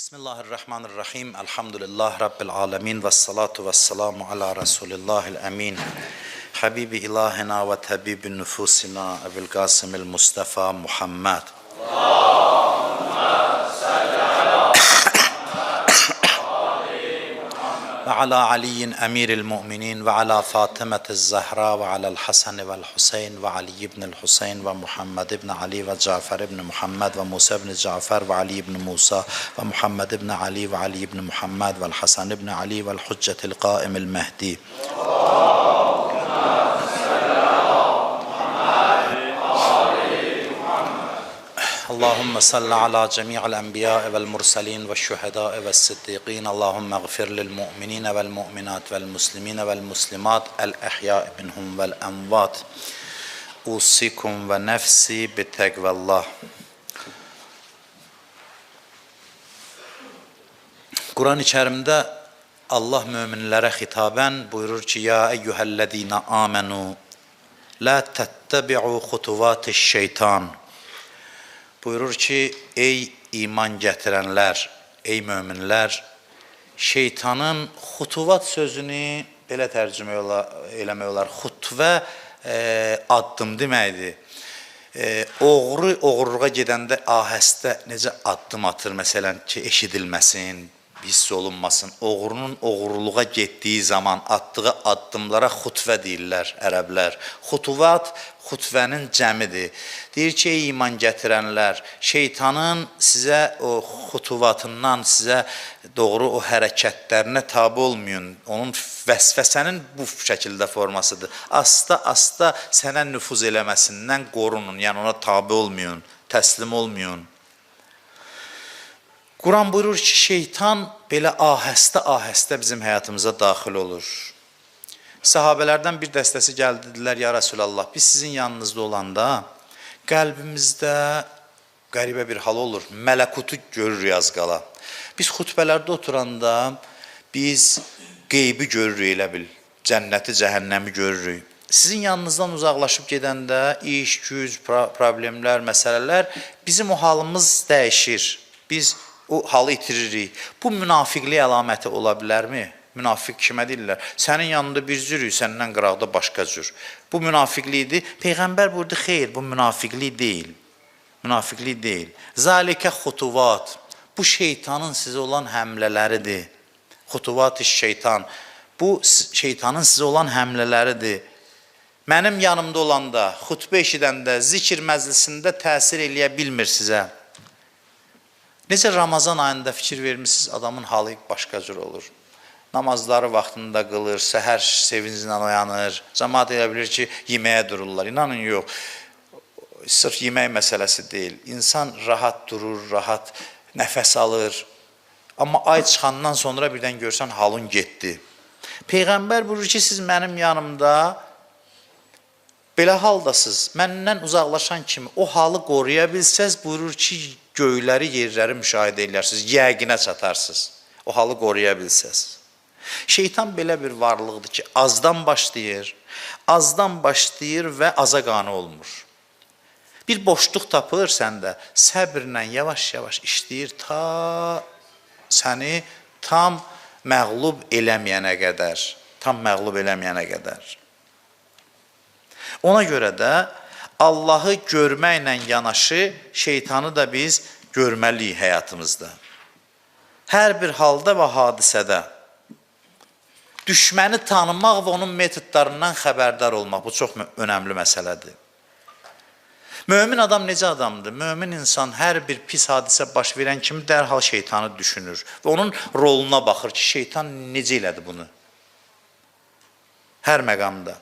بسم الله الرحمن الرحيم الحمد لله رب العالمين والصلاة والسلام على رسول الله الأمين حبيب إلهنا وتبيب نفوسنا أبو القاسم المصطفى محمد الله وعلى علي أمير المؤمنين وعلى فاطمة الزهراء وعلى الحسن والحسين وعلي بن الحسين ومحمد بن علي وجعفر بن محمد وموسى بن جعفر وعلي بن موسى ومحمد بن علي وعلي بن محمد والحسن بن علي والحجة القائم المهدي. اللهم صل على جميع الأنبياء والمرسلين والشهداء والصديقين. اللهم اغفر للمؤمنين والمؤمنات والمسلمين والمسلمات الأحياء منهم والأموات. أوصيكم ونفسي بتقوى الله. Quran-ı Kərimdə Allah möminlərə xitabən buyurur ki: "Ya eyyuhellezina amenu la tattabi'u xutuvatiş şeytan." Buyurur ki, ey iman gətirənlər, ey möminlər, şeytanın xutuvat sözünü belə tərcümə eləmək olar. Xutvə e, addım deməkdir. E, oğru oğurluğa gedəndə ahəstə necə addım atır məsələn ki, eşidilməsin, hiss olunmasın. Oğrunun oğurluğa getdiyi zaman atdığı addımlara xutvə deyirlər ərəblər. Xutuvat xutvənin cəmidir. Deyir ki, ey iman gətirənlər, şeytanın sizə o xutuvatından, sizə doğru o hərəkətlərinə tabe olmayın. Onun vəsvəsənin bu şəkildə formasıdır. Asta-asta sənə nüfuz eləməsindən qorunun, yəni ona tabe olmayın, təslim olmayın. Quran buyurur ki, şeytan belə ahəstə-ahəstə bizim həyatımıza daxil olur. Sahabələrdən bir dəstəsi gəldi dedilər, ya Rəsulallah, biz sizin yanınızda olanda qəlbimizdə qəribə bir hal olur. Mələkutu görürük az qala. Biz xutbələrdə oturanda biz qeybi görürük elə bil. Cənnəti, cəhənnəmi görürük. Sizin yanınızdan uzaqlaşıb gedəndə iş, güc, problemlər, məsələlər bizim o halımız dəyişir. Biz o halı itiririk. Bu münafiqlik əlaməti ola bilərmi? Münafiq kimə deyirlər? Sənin yanında bir cürük, səndən qıraqda başqa cür. Bu münafiqlikdir. Peyğəmbər burada xeyr, bu münafiqlik deyil. Münafiqlik deyil. Zalikə xutuvat. Bu şeytanın sizə olan həmlələridir. Xutuvat şeytan. Bu şeytanın sizə olan həmlələridir. Mənim yanımda olanda, xutbə eşidəndə, zikir məclisində təsir eləyə bilmir sizə. Necə Ramazan ayında fikir vermisiniz, adamın halı başqa cür olur. Namazları vaxtında qılır, səhər sevinclə oyanır. Cəmaət elə bilir ki, yeməyə dururlar. İnanın yox. Sırf yemək məsələsi deyil. İnsan rahat durur, rahat nəfəs alır. Amma ay çıxandan sonra birdən görsən halın getdi. Peyğəmbər buyurur ki, siz mənim yanımda belə haldasınız. Məndən uzaqlaşan kimi o halı qoruya bilsəz, buyurur ki, göyləri, yerləri müşahidə edərsiniz, yəqinə çatarsınız. O halı qoruya bilsəz. Şeytan belə bir varlıqdır ki, azdan başlayır, azdan başlayır və aza qane olmur. Bir boşluq tapır səndə, səbrlə yavaş-yavaş işləyir ta səni tam məğlub eləməyənə qədər, tam məğlub eləməyənə qədər. Ona görə də Allahı görməklə yanaşı şeytanı da biz görməliyik həyatımızda. Hər bir halda və hadisədə düşməni tanımaq və onun metodlarından xəbərdar olmaq bu çox önəmli məsələdir. Mömin adam necə adamdır? Mömin insan hər bir pis hadisə baş verən kimi dərhal şeytanı düşünür və onun roluna baxır ki, şeytan necə elədi bunu? Hər məqamda.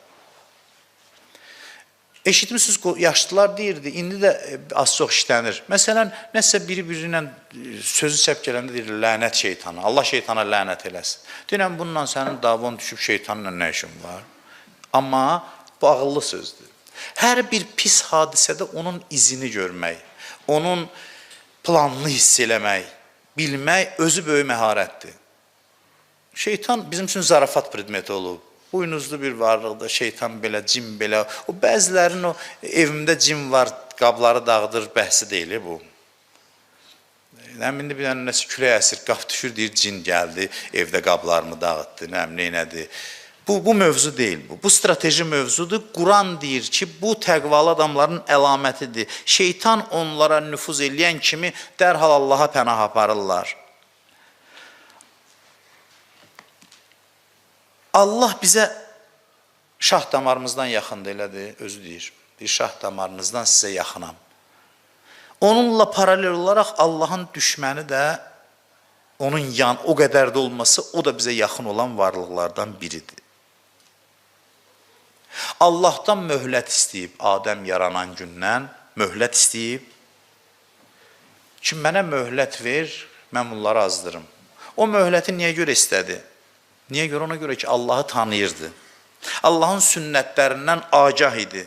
Eşitmisiniz yaşlılar deyirdi, indi də e, az çox işlənir. Məsələn, nəsə biri-biri ilə e, sözü çəp gələndə deyir, lənət şeytana, Allah şeytana lənət eləsin. Deyirəm, bununla sənin davon düşüb şeytanla nə işin var? Amma bu ağıllı sözdür. Hər bir pis hadisədə onun izini görmək, onun planını hiss eləmək, bilmək özü böyük məharətdir. Şeytan bizim üçün zarafat predmeti olub. Buynuzlu bir varlıqda şeytan belə, cin belə. O bəzilərin o evimdə cin var, qabları dağıdır bəhsi deyil bu. Həm indi bir dənə nəsə külək əsir, qap düşür, deyir cin gəldi, evdə qablarımı dağıtdı, nə bilim nədir. Bu bu mövzu deyil bu. Bu strateji mövzudur. Quran deyir ki, bu təqvalı adamların əlamətidir. Şeytan onlara nüfuz eləyən kimi dərhal Allaha pənah aparırlar. Allah bizə şah damarımızdan yaxındır, elədir, özü deyir. Bir şah damarınızdan sizə yaxınam. Onunla paralel olaraq Allahın düşməni də onun yan o qədər də olması o da bizə yaxın olan varlıqlardan biridir. Allahdan möhlət istəyib Adəm yaranan gündən möhlət istəyib. Ki mənə möhlət ver, mən bunları azdırım. O möhləti niyə görə istədi? Niyə görə? Ona görə ki, Allahı tanıyırdı. Allahın sünnətlərindən agah idi.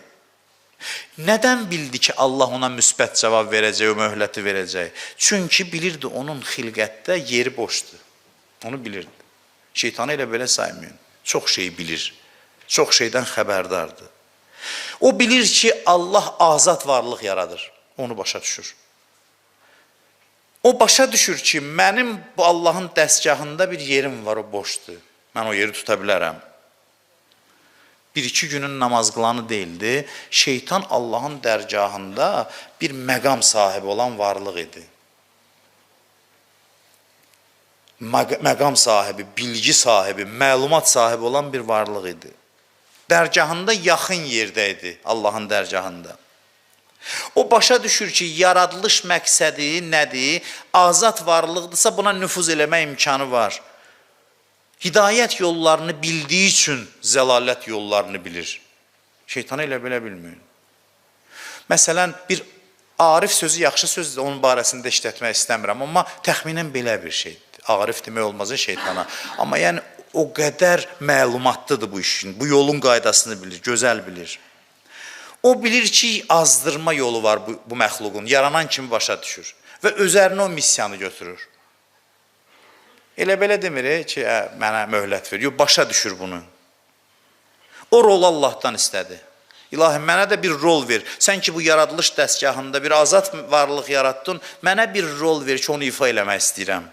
Nədən bildi ki, Allah ona müsbət cavab verəcək, o möhləti verəcək? Çünki bilirdi onun xilqətdə yeri boşdur. Onu bilirdi. Şeytanı elə belə saymayın. Çox şey bilir. Çox şeydən xəbərdardır. O bilir ki, Allah azad varlıq yaradır. Onu başa düşür. O başa düşür ki, mənim bu Allahın dəstgahında bir yerim var, o boşdur. Mən o yeri tuta bilərəm. Bir-iki günün namaz qılanı deyildi. Şeytan Allahın dərgahında bir məqam sahibi olan varlıq idi. Məqam sahibi, bilgi sahibi, məlumat sahibi olan bir varlıq idi. Dərgahında yaxın yerdə idi, Allahın dərgahında. O başa düşür ki, yaradılış məqsədi nədir? Azad varlıqdırsa buna nüfuz eləmə imkanı var. Hidayət yollarını bildiyi üçün zəlalət yollarını bilir. Şeytanı elə belə bilməyin. Məsələn, bir Arif sözü yaxşı sözdür, onun barəsində işlətmək istəmirəm, amma təxminən belə bir şeydir. Arif demək olmaz şeytana. Amma yəni o qədər məlumatlıdır bu işin. Bu yolun qaydasını bilir, gözəl bilir. O bilir ki, azdırma yolu var bu, bu məxluqun. Yaranan kimi başa düşür və özərinə o missiyanı götürür. Elə belə demir e, ki, ə, mənə möhlət ver. Yox, başa düşür bunu. O rol Allahdan istədi. İlahi, mənə də bir rol ver. Sən ki, bu yaradılış dəstgahında bir azad varlıq yaratdın, mənə bir rol ver ki, onu ifa eləmək istəyirəm.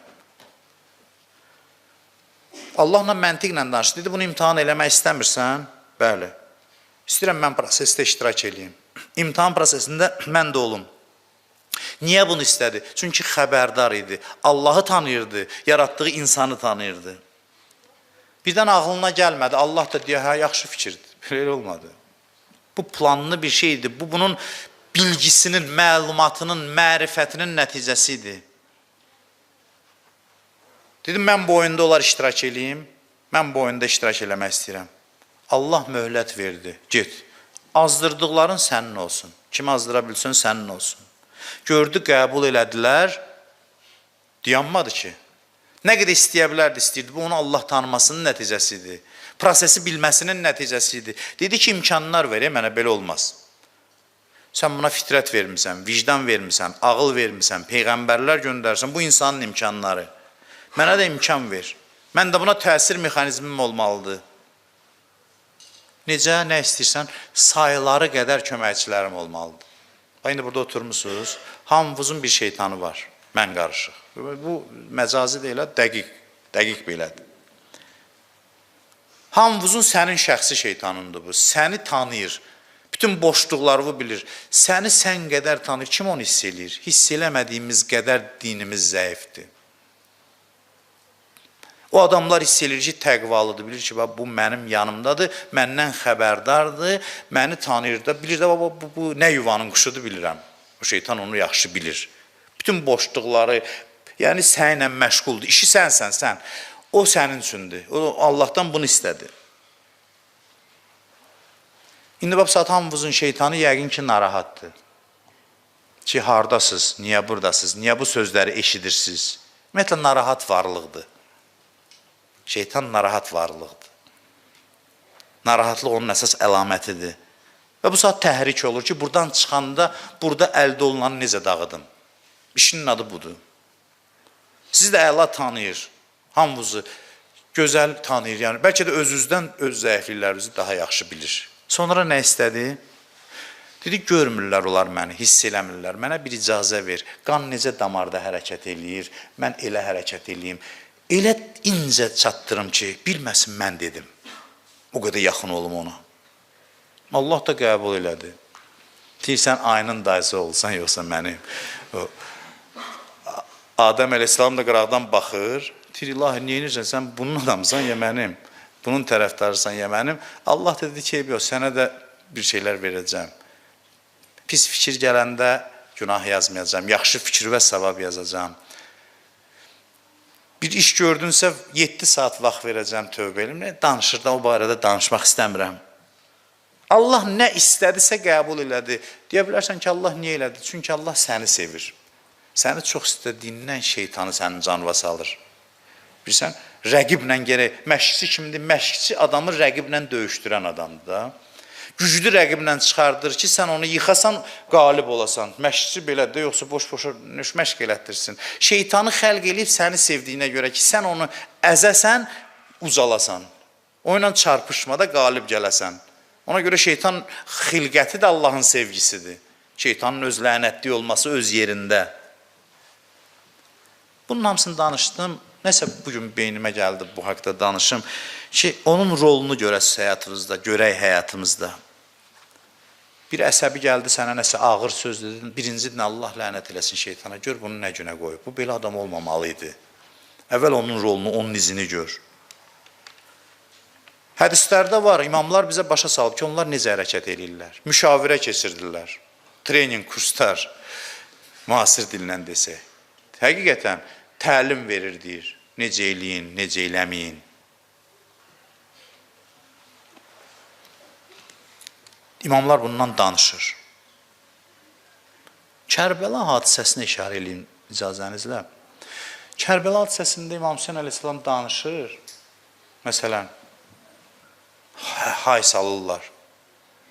Allahla məntiqlə danışdı. Dedi, bunu imtahan eləmək istəmirsən? Bəli. İstəyirəm mən prosesdə iştirak edeyim. İmtahan prosesində mən də olum. Niyə bunu istədi? Çünki xəbərdar idi. Allahı tanıyırdı, yaratdığı insanı tanıyırdı. Birdən ağlına gəlmədi. Allah da deyə, hə, yaxşı fikirdir. Belə olmadı. Bu planlı bir şeydir. Bu bunun bilgisinin, məlumatının, mərifətinin nəticəsidir. Dedim, mən bu oyunda olar iştirak eləyim. Mən bu oyunda iştirak eləmək istəyirəm. Allah möhlət verdi. Get. Azdırdıqların sənin olsun. Kim azdıra bilsin, sənin olsun. Gördü, qəbul elədilər. Dayanmadı ki. Nə qədər istəyə bilərdi, istəyirdi. Bu, onu Allah tanımasının nəticəsidir. Prosesi bilməsinin nəticəsidir. Dedi ki, imkanlar ver, mənə belə olmaz. Sən buna fitrət vermisən, vicdan vermisən, ağıl vermisən, peyğəmbərlər göndərsən, bu insanın imkanları. Mənə də imkan ver. Mən də buna təsir mexanizmim olmalıdır. Necə, nə istəyirsən? Sayıları qədər köməkçilərim olmalıdır. İndi burada oturmusunuz, hamımızın bir şeytanı var, mən qarışıq. Bu məcazi deyil, dəqiq, dəqiq belədir. Hamımızın sənin şəxsi şeytanındır bu, səni tanıyır, bütün boşluqları bu bilir. Səni sən qədər tanıyır, kim onu hiss eləyir? Hiss eləmədiyimiz qədər dinimiz zəifdir. O adamlar hiss eləyir ki, təqvalıdır, bilir ki, bu mənim yanımdadır, məndən xəbərdardır, məni tanıyır da, bilir də bu, bu, bu nə yuvanın quşudur bilirəm. O şeytan onu yaxşı bilir. Bütün boşluqları, yəni sənlə məşğuldur, işi sənsən, sən. O sənin üçündür. O Allahdan bunu istədi. İndi bax saat hamımızın şeytanı yəqin ki, narahatdır. Ki, hardasınız, niyə buradasınız, niyə bu sözləri eşidirsiniz? Ümumiyyətlə, narahat varlıqdır. Şeytan narahat varlıqdır. Narahatlıq onun əsas əlamətidir. Və bu saat təhrik olur ki, buradan çıxanda burada əldə olunanı necə dağıdım? İşinin adı budur. Siz də əla tanıyır, hamınızı gözəl tanıyır. Yəni bəlkə də özünüzdən öz zəifliklərinizi daha yaxşı bilir. Sonra nə istədi? Dedi, görmürlər onlar məni, hiss eləmirlər. Mənə bir icazə ver. Qan necə damarda hərəkət eləyir, mən elə hərəkət eləyim. Elə incə çatdırım ki, bilməsin mən dedim. O qədər yaxın olum ona. Allah da qəbul elədi. Deyirsən ayının dayısı olsan yoxsa mənim. Adəm əleyhissalam da qıraqdan baxır. Deyir, ilahi, niyə edirsən? Sən bunun adamısan ya mənim? Bunun tərəfdarısan ya mənim? Allah dedi ki, yox, sənə də bir şeylər verəcəm. Pis fikir gələndə günah yazmayacağam, yaxşı fikir və savab yazacağam. Bir iş gördünsə 7 saat vaxt verəcəm tövbə elimlə. Danışırda o barədə danışmaq istəmirəm. Allah nə istədisə qəbul elədi. Deyə bilərsən ki, Allah niyə elədi? Çünki Allah səni sevir. Səni çox istədiyindən şeytanı sənin canına salır. Bilirsən, rəqiblə gərək məşqçi kimdir? Məşqçi adamı rəqiblə döyüşdürən adamdır da güclü rəqiblə çıxardır ki, sən onu yıxasan, qalib olasan. Məşqçi belədir, yoxsa boş-boşa məşq elətdirsin. Şeytanı xəlq eləyib səni sevdiyinə görə ki, sən onu əzəsən, ucalasan. O ilə çarpışmada qalib gələsən. Ona görə şeytan xilqəti də Allahın sevgisidir. Şeytanın öz lənətli olması öz yerində. Bunun hamısını danışdım. Nəsə bu gün beynimə gəldi bu haqqda danışım ki, onun rolunu görəsiz həyatınızda, görək həyatımızda. Bir əsəbi gəldi sənə nəsə ağır söz dedin. Birincidən Allah lənət eləsin şeytana. Gör bunu nə günə qoyub. Bu belə adam olmamalı idi. Əvvəl onun rolunu, onun izini gör. Hədislərdə var, imamlar bizə başa salıb ki, onlar necə hərəkət edirlər. Müşavirə keçirdirlər. Trening kurslar müasir dillə desək. Həqiqətən təlim verir deyir. Necə eləyin, necə eləməyin. İmamlar bundan danışır. Kərbəla hadisəsinə işarə edeyim icazənizlə. Kərbəla hadisəsində İmam Hüseyn əleyhissalam danışır. Məsələn, hay salırlar.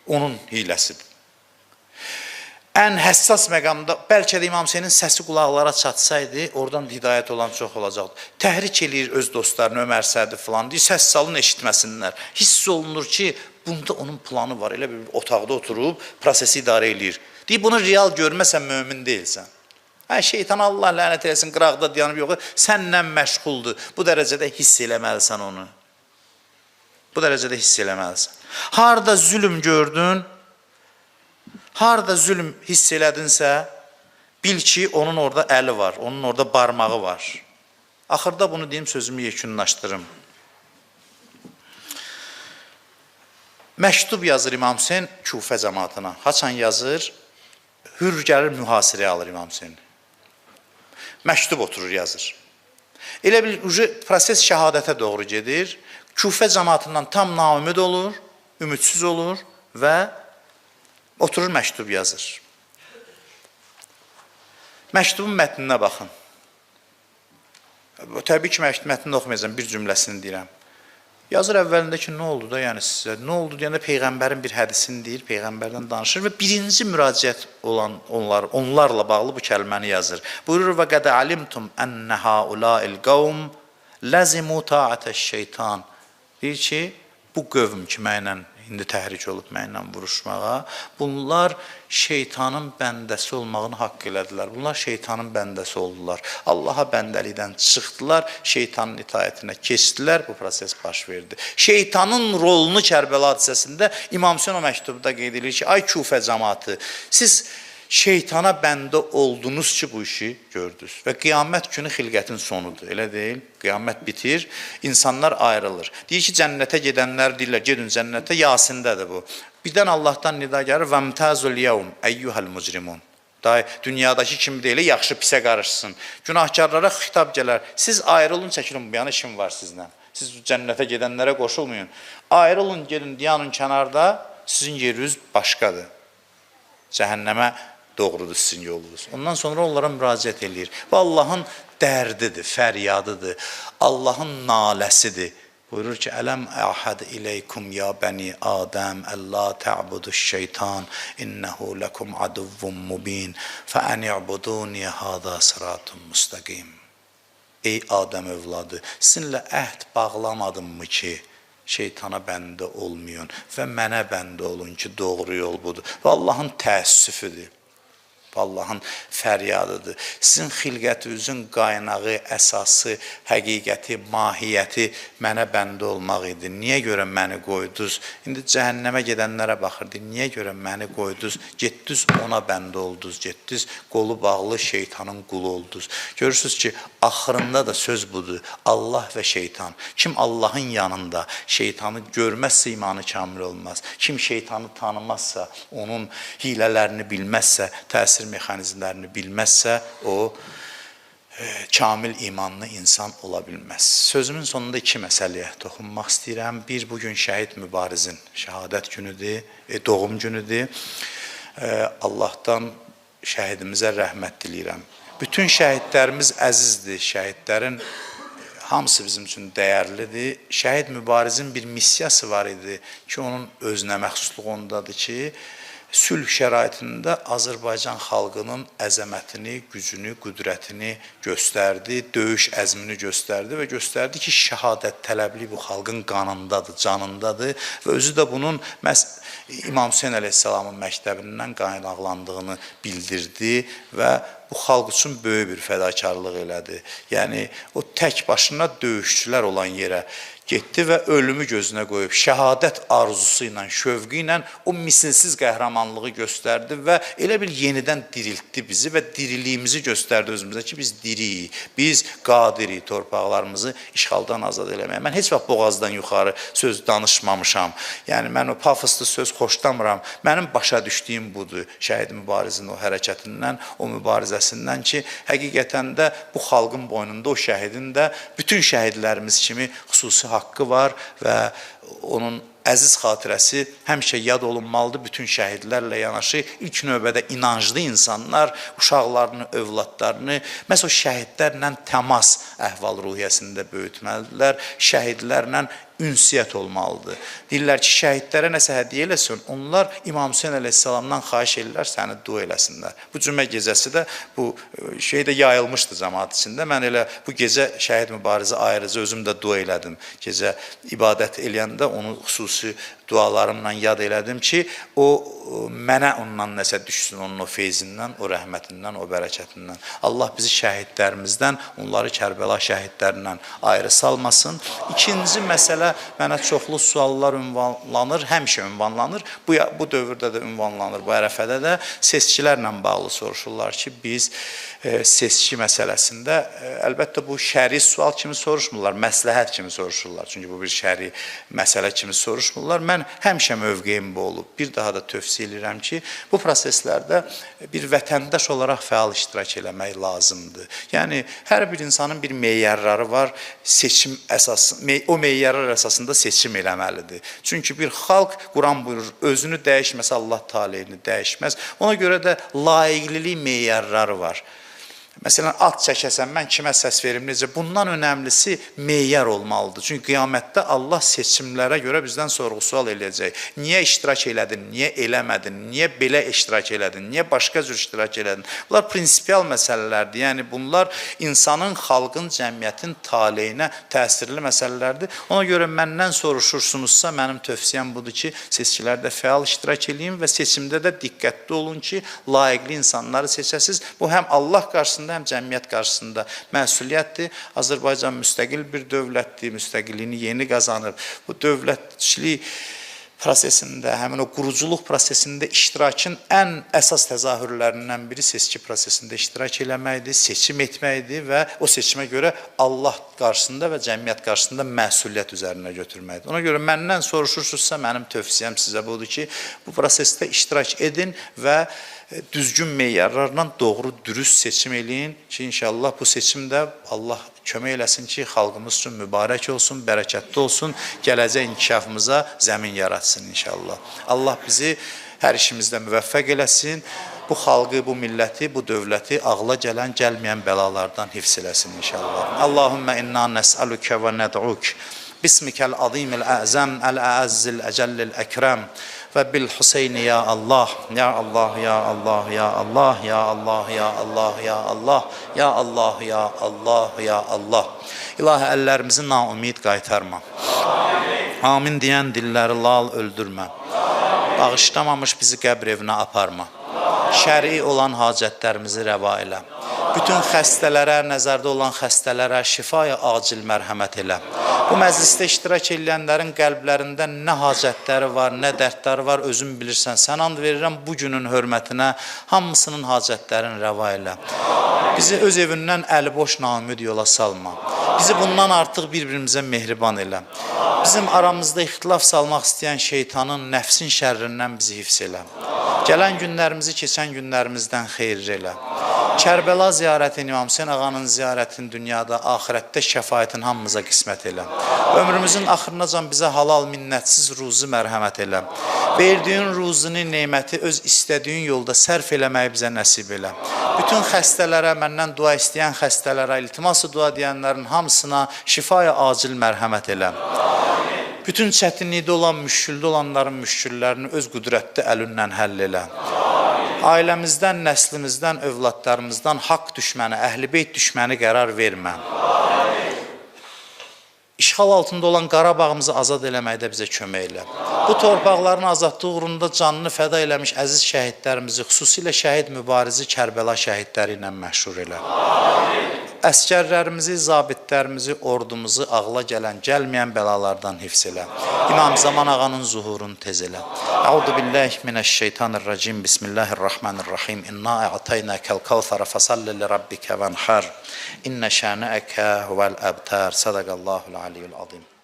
Onun hiləsidir. Ən həssas məqamda bəlkə də İmam Hüseynin səsi qulaqlara çatsaydı, oradan hidayət olan çox olacaqdı. Təhrik eləyir öz dostlarını, Ömər Sədi filan, deyir, səs salın eşitməsinlər. Hiss olunur ki, Bunda onun planı var. Elə bir otaqda oturub prosesi idarə eləyir. Deyir, bunu real görməsən mömin deyilsən. Hə, şeytan Allah lənət eləsin, qıraqda dayanıb yox, sənlə məşğuldur. Bu dərəcədə hiss eləməlisən onu. Bu dərəcədə hiss eləməlisən. Harda zülm gördün, harda zülm hiss elədinsə, bil ki, onun orada əli var, onun orada barmağı var. Axırda bunu deyim, sözümü yekunlaşdırım. Məktub yazır İmam Hüseyn Kufə cəmaatına. Haçan yazır? Hür gəlir mühasirəyə alır İmam Hüseyn. Məktub oturur yazır. Elə bil ucu proses şəhadətə doğru gedir. Kufə cəmaatından tam naümid olur, ümidsiz olur və oturur məktub yazır. Məktubun mətninə baxın. Təbii ki, mətnini oxumayacağam, bir cümləsini deyirəm. Yazır əvvəlində ki, nə oldu da, yəni sizə? Nə oldu deyəndə peyğəmbərin bir hədisini deyir, peyğəmbərdən danışır və birinci müraciət olan onlar onlarla bağlı bu kəlməni yazır. Buyurur və qəd alimtum enne haula'il qavm lazimu ta'ateş-şeytan. Deyir ki, bu qövm ki, mənlə indi təhrik olub mənlə vuruşmağa. Bunlar şeytanın bəndəsi olmağını haqq elədilər. Bunlar şeytanın bəndəsi oldular. Allaha bəndəlikdən çıxdılar, şeytanın itaətinə keçdilər, bu proses baş verdi. Şeytanın rolunu Kərbəla hadisəsində İmam Hüseyn o məktubda qeyd edir ki, ay Kufə cəmaatı, siz şeytana bəndə oldunuz ki, bu işi gördünüz. Və qiyamət günü xilqətin sonudur, elə deyil? Qiyamət bitir, insanlar ayrılır. Deyir ki, cənnətə gedənlər deyirlər, gedin cənnətə, Yasindədir bu. Birdən Allahdan nida gəlir, "Vəmtazul yevm eyyuhal mujrimun." Day dünyadakı kimi deyil, yaxşı pisə qarışsın. Günahkarlara xitab gələr. Siz ayrılın, çəkilin bu yana işim var sizlə. Siz cənnətə gedənlərə qoşulmayın. Ayrılın, gedin diyanın kənarda, sizin yeriniz başqadır. Cəhənnəmə doğrudur sizin yolunuz. Ondan sonra onlara müraciət eləyir. Və Allahın dərdidir, fəryadıdır. Allahın naləsidir. Buyurur ki, Ələm əhəd iləykum ya bəni Adəm, əllə tə'buduş şeytan, innəhu ləkum aduvvun mubin, fəəni'buduni hada sıratun müstəqim. Ey Adəm övladı, sizinlə əhd bağlamadım mı ki, şeytana bəndə olmayın və mənə bəndə olun ki, doğru yol budur. Və Allahın təəssüfüdür. Allahın fəryadıdır. Sizin xilqətinizin qaynağı, əsası, həqiqəti, mahiyyəti mənə bəndə olmaq idi. Niyə görə məni qoydunuz? İndi cəhənnəmə gedənlərə baxırdı. Niyə görə məni qoydunuz? Getdiniz ona bəndə oldunuz. Getdiniz qolu bağlı şeytanın qulu oldunuz. Görürsüz ki, axırında da söz budur. Allah və şeytan. Kim Allahın yanında şeytanı görməzsə imanı kamil olmaz. Kim şeytanı tanımazsa, onun hilələrini bilməzsə, təsir mexanizmlərini bilməzsə, o e, kamil imanlı insan ola bilməz. Sözümün sonunda iki məsələyə toxunmaq istəyirəm. Bir bu gün şəhid mübarizin şəhadət günüdür, e, doğum günüdür. E, Allahdan şəhidimizə rəhmət diləyirəm. Bütün şəhidlərimiz əzizdir. Şəhidlərin hamısı bizim üçün dəyərlidir. Şəhid mübarizin bir missiyası var idi ki, onun özünə məxsusluğu ondadır ki, sülh şəraitində Azərbaycan xalqının əzəmətini, gücünü, qüdrətini göstərdi, döyüş əzmini göstərdi və göstərdi ki, şəhadət tələbli bu xalqın qanındadır, canındadır və özü də bunun məhz İmam Hüseyn əleyhissalamın məktəbindən qaynaqlandığını bildirdi və bu xalq üçün böyük bir fədakarlıq elədi. Yəni o tək başına döyüşçülər olan yerə getdi və ölümü gözünə qoyub şəhadət arzusu ilə, şövqü ilə o misilsiz qəhrəmanlığı göstərdi və elə bir yenidən diriltdi bizi və diriliyimizi göstərdi özümüzə ki, biz diriyik, biz qadirik torpaqlarımızı işğaldan azad eləməyə. Mən heç vaxt boğazdan yuxarı söz danışmamışam. Yəni mən o pafoslu söz xoşlamıram. Mənim başa düşdüyüm budur. Şəhid mübarizin o hərəkətindən, o mübarizəsindən ki, həqiqətən də bu xalqın boynunda o şəhidin də bütün şəhidlərimiz kimi xüsusi haqqı var və onun əziz xatirəsi həmişə yad olunmalıdır bütün şəhidlərlə yanaşı. İlk növbədə inanclı insanlar uşaqlarını, övladlarını o şəhidlərlə təmas əhval-ruhiyyəsində böyütməlidirlər. Şəhidlərlə ünsiyyət olmalıdır. Deyirlər ki, şəhidlərə nəsə hədiyyə eləsin. Onlar İmam Hüseyn əleyhissalamdan xahiş edirlər səni dua eləsinlər. Bu cümə gecəsi də bu e, şey də yayılmışdı cəmaət içində. Mən elə bu gecə şəhid mübarizə ayrıca özüm də dua elədim. Gecə ibadət eləyəndə onu xüsusi dualarımla yad elədim ki, o mənə ondan nəsə düşsün, onun o feyzindən, o rəhmətindən, o bərəkətindən. Allah bizi şəhidlərimizdən, onları Kərbəla şəhidlərindən ayrı salmasın. İkinci məsələ mənə çoxlu suallar ünvanlanır, həmişə ünvanlanır. Bu bu dövrdə də ünvanlanır, bu ərəfədə də seçkilərlə bağlı soruşurlar ki, biz e, seçki məsələsində e, əlbəttə bu şəri sual kimi soruşmurlar, məsləhət kimi soruşurlar. Çünki bu bir şəri məsələ kimi soruşmurlar. Mən həmişə mövqeyim bu olub. Bir daha da tövsiyə edirəm ki, bu proseslərdə bir vətəndaş olaraq fəal iştirak eləmək lazımdır. Yəni hər bir insanın bir meyarları var. Seçim əsası o meyarlar əsasında seçim eləməlidir. Çünki bir xalq Quran buyurur, özünü dəyişməsə Allah taleyini dəyişməz. Ona görə də layiqlilik meyarları var. Məsələn, at çəkəsən, mən kimə səs verim, necə? Bundan önəmlisi meyar olmalıdır. Çünki qiyamətdə Allah seçimlərə görə bizdən sorğu-sual eləyəcək. Niyə iştirak elədin, niyə eləmədin, niyə belə iştirak elədin, niyə başqa cür iştirak elədin? Bunlar prinsipial məsələlərdir. Yəni bunlar insanın, xalqın, cəmiyyətin taleyinə təsirli məsələlərdir. Ona görə məndən soruşursunuzsa, mənim tövsiyəm budur ki, seçkilərdə fəal iştirak eləyin və seçimdə də diqqətli olun ki, layiqli insanları seçəsiniz. Bu həm Allah qarşısında, həm cəmiyyət qarşısında məsuliyyətdir. Azərbaycan müstəqil bir dövlətdir, müstəqilliyini yeni qazanıb. Bu dövlətçilik prosesində, həmin o quruculuq prosesində iştirakın ən əsas təzahürlərindən biri seçki prosesində iştirak eləməkdir, seçim etməkdir və o seçimə görə Allah qarşısında və cəmiyyət qarşısında məsuliyyət üzərinə götürməkdir. Ona görə məndən soruşursunuzsa, mənim tövsiyəm sizə budur ki, bu prosesdə iştirak edin və düzgün meyarlarla doğru, dürüst seçim eləyin ki, inşallah bu seçimdə Allah kömək eləsin ki, xalqımız üçün mübarək olsun, bərəkətli olsun, gələcək inkişafımıza zəmin yaratsın inşallah. Allah bizi hər işimizdə müvəffəq eləsin. Bu xalqı, bu milləti, bu dövləti ağla gələn, gəlməyən bəlalardan hifz eləsin inşallah. Allahümmə inna nəs'alukə və nəd'uk. Bismikel azimil azam el azzil ecellil ekrem ve bil Hüseyni ya Allah ya Allah ya Allah ya Allah ya Allah ya Allah ya Allah ya Allah ya Allah ya Allah İlahi əllərimizi naumid qaytarma. Amin. Amin deyən dilləri lal öldürmə. Amin. Bağışlamamış bizi qəbr evinə aparma. Amin. Şəri olan hacətlərimizi rəva elə. Bütün xəstələrə, nəzərdə olan xəstələrə şifaya acil mərhəmət elə. Amin. Bu məclisdə iştirak edənlərin qəlblərində nə hacətləri var, nə dərdləri var, özün bilirsən. Sən and verirəm bu günün hörmətinə hamısının hacətlərini rəva elə. Bizi öz evindən əliboş namid yola salma. Bizi bundan artıq bir-birimizə mehriban elə. Bizim aramızda ixtilaf salmaq istəyən şeytanın, nəfsin şərrindən bizi hifz elə. Gələn günlərimizi keçən günlərimizdən xeyirli elə. Kərbəla ziyarətin, İmam Hüseyn ağanın ziyarətin dünyada, axirətdə şəfaətin hamımıza qismət elə. Ömrümüzün axırınacan bizə halal, minnətsiz ruzi mərhəmət elə. Verdiyin ruzini, neməti öz istədiyin yolda sərf eləməyi bizə nəsib elə. Bütün xəstələrə, məndən dua istəyən xəstələrə, iltiması dua deyənlərin hamısına şifaya acil mərhəmət elə. Bütün çətinlikdə olan, müşküldə olanların müşküllərini öz qüdrətli əlindən həll elə. Ailəmizdən, nəslimizdən, övladlarımızdan haqq düşməni, əhlibeyt düşməni qərar vermə. İşğal altında olan Qarabağımızı azad eləməkdə bizə kömək elə. Bu torpaqların azadlığı uğrunda canını fəda eləmiş əziz şəhidlərimizi, xüsusilə şəhid mübarizi Kərbəla şəhidləri ilə məşhur elə. Əskərlərimizi, zabitlərimizi, ordumuzu ağla gələn, gəlməyən bəlalardan hifz elə. İmam Zaman ağanın zuhurunu tez elə. Əuzu billahi minəşşeytanirracim. Bismillahirrahmanirrahim. İnna a'taynakal kevser fasalli li rabbika vanhar. İnne şana'aka huvel abtar. Sadaqallahul aliyyul azim.